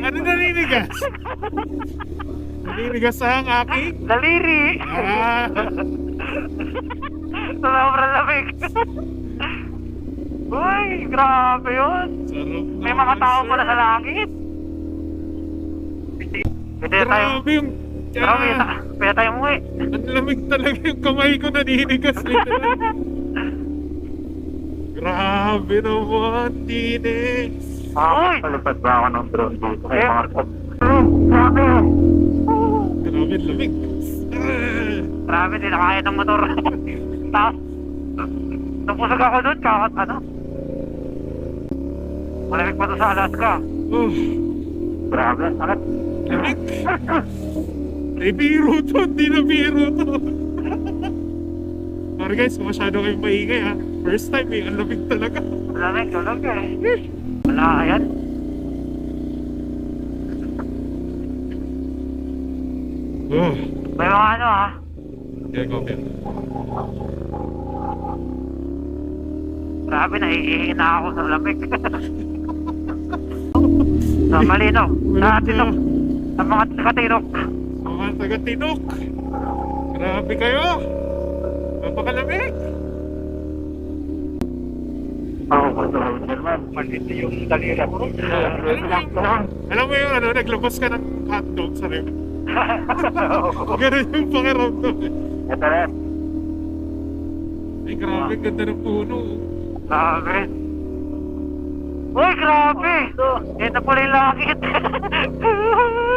Ano naninigas? Naninigas ang aking? Daliri! Ah, Sobrang lamig. Uy, grabe yun. sarap May mga tao pala sa langit. Pwede tayo. Grabe yung... Grabe, Ah, pwede tayo umuwi. ang lamig talaga yung kamay ko naninigas literal. Grabe naman, Tines. Uy! Palipad ba ako ng drone dito? Eh. mga Grabe. Grabe, lamig. Ah, Grabe, di na kaya ng motor. Tapos, napusag ako doon, kakat ano. Malamig pa to sa Alaska. Oh, Grabe, sakit. lamig. Ay, biro to. Hindi na biro to. Sorry guys, masyado kayong maingay ha. First time eh, ang lamig talaga. Malamig, malamig eh. Wala, ayan. Oh, May mga ano ha. kaya copy. Grabe, naiihi na ako sa lamig. sa malino. Sa tinok. Sa mga katinok. Mga taga-tinok. Grabe kayo. Napakalamig. Ako ko German. Maldito yung dalira ko. Alam mo yung ano, naglabas ka ng hotdog sa rep. Ganun yung pakiramdam eh. Ito rin. Ay, grabe, ganda ng puno. Grabe. Uy, grabe! Ito pala yung langit.